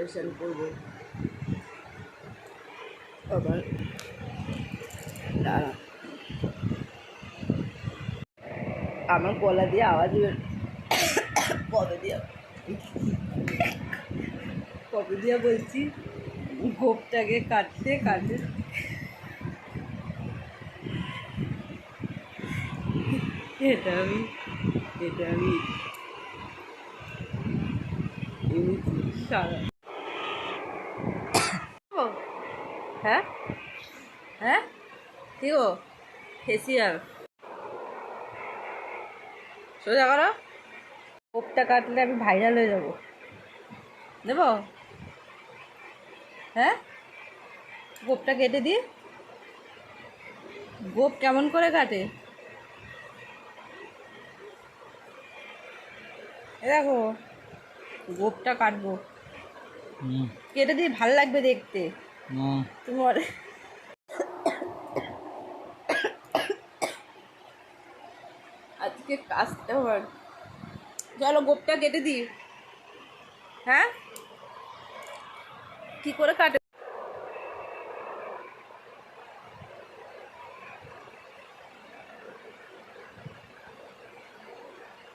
পারেশান করব আবার দাঁড়া আমার গলা দিয়ে আওয়াজ কবে দিয়ে কবে দিয়ে বলছি গোপটাকে কাটতে কাটতে এটা আমি এটা আমি সারা হ্যাঁ? হ্যাঁ? কি গো? ফেসিয়াল সোজা করো। কোপটা কাটলে আমি ভাইরাল হয়ে যাব। দেব হ্যাঁ? গোপটা কেটে দিই গোপ কেমন করে কাটে? দেখো গোপটা কাটবো। কেটে দিয়ে ভালো লাগবে দেখতে। তোমার আজকে কাজটা আমার চলো গোপটা কেটে দিই। হ্যাঁ? কি করে কাটে